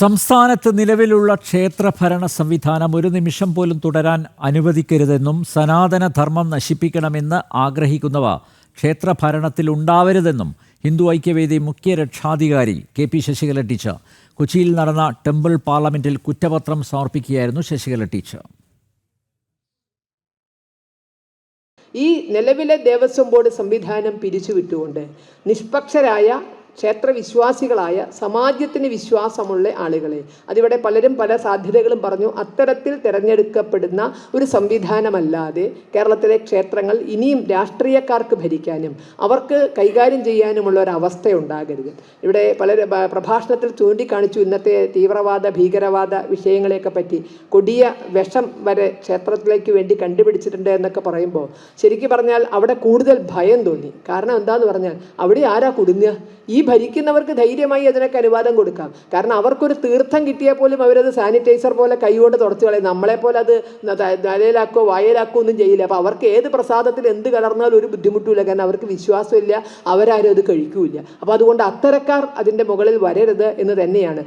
സംസ്ഥാനത്ത് നിലവിലുള്ള ക്ഷേത്രഭരണ സംവിധാനം ഒരു നിമിഷം പോലും തുടരാൻ അനുവദിക്കരുതെന്നും സനാതനധർമ്മം നശിപ്പിക്കണമെന്ന് ആഗ്രഹിക്കുന്നവ ക്ഷേത്രഭരണത്തിൽ ഉണ്ടാവരുതെന്നും ഹിന്ദു ഐക്യവേദി മുഖ്യ രക്ഷാധികാരി കെ പി ശശികല ടീച്ചർ. കൊച്ചിയിൽ നടന്ന ടെമ്പിൾ പാർലമെന്റിൽ കുറ്റപത്രം സമർപ്പിക്കുകയായിരുന്നു ശശികല ടീച്ചർ. ഈ നിലവിലെ ദേവസ്വം ബോർഡ് സംവിധാനം പിരിച്ചുവിട്ടുകൊണ്ട് നിഷ്പക്ഷരായ ക്ഷേത്രവിശ്വാസികളായ സമാജത്തിന് വിശ്വാസമുള്ള ആളുകളെ. അതിവിടെ പലരും പല സാധ്യതകളും പറഞ്ഞു. അത്തരത്തിൽ തിരഞ്ഞെടുക്കപ്പെടുന്ന ഒരു സംവിധാനമല്ലാതെ കേരളത്തിലെ ക്ഷേത്രങ്ങൾ ഇനിയും രാഷ്ട്രീയക്കാർക്ക് ഭരിക്കാനും അവർക്ക് കൈകാര്യം ചെയ്യാനുമുള്ള ഒരു അവസ്ഥ ഉണ്ടാകരുത് ഇവിടെ പല പ്രഭാഷണത്തിൽ ചൂണ്ടിക്കാണിച്ചു ഇന്നത്തെ തീവ്രവാദ ഭീകരവാദ വിഷയങ്ങളെയൊക്കെ പറ്റി. കൊടിയ വിഷം വരെ ക്ഷേത്രത്തിലേക്ക് വേണ്ടി കണ്ടുപിടിച്ചിട്ടുണ്ട് എന്നൊക്കെ പറയുമ്പോൾ ശരിക്കും പറഞ്ഞാൽ അവിടെ കൂടുതൽ ഭയം തോന്നി. കാരണം എന്താന്ന് പറഞ്ഞാൽ അവിടെ ആരാ കുടുങ്ങുക? ഈ ഭരിക്കുന്നവർക്ക് ധൈര്യമായി അതിനൊക്കെ അനുവാദം കൊടുക്കാം. കാരണം അവർക്കൊരു തീർത്ഥം കിട്ടിയാൽ പോലും അവരത് സാനിറ്റൈസർ പോലെ കൈകൊണ്ട് തുടച്ചു കളയും. നമ്മളെപ്പോലെ അത് തലയിലാക്കോ വായലാക്കോ ഒന്നും ചെയ്യില്ല. അപ്പോൾ അവർക്ക് ഏത് പ്രസാദത്തിൽ എന്ത് കലർന്നാലും ഒരു ബുദ്ധിമുട്ടുമില്ല. കാരണം അവർക്ക് വിശ്വാസമില്ല. അവരാരും അത് കഴിക്കൂല അപ്പോൾ അതുകൊണ്ട് അത്തരക്കാർ അതിന്റെ മുകളിൽ വരരുത് എന്ന് തന്നെയാണ്.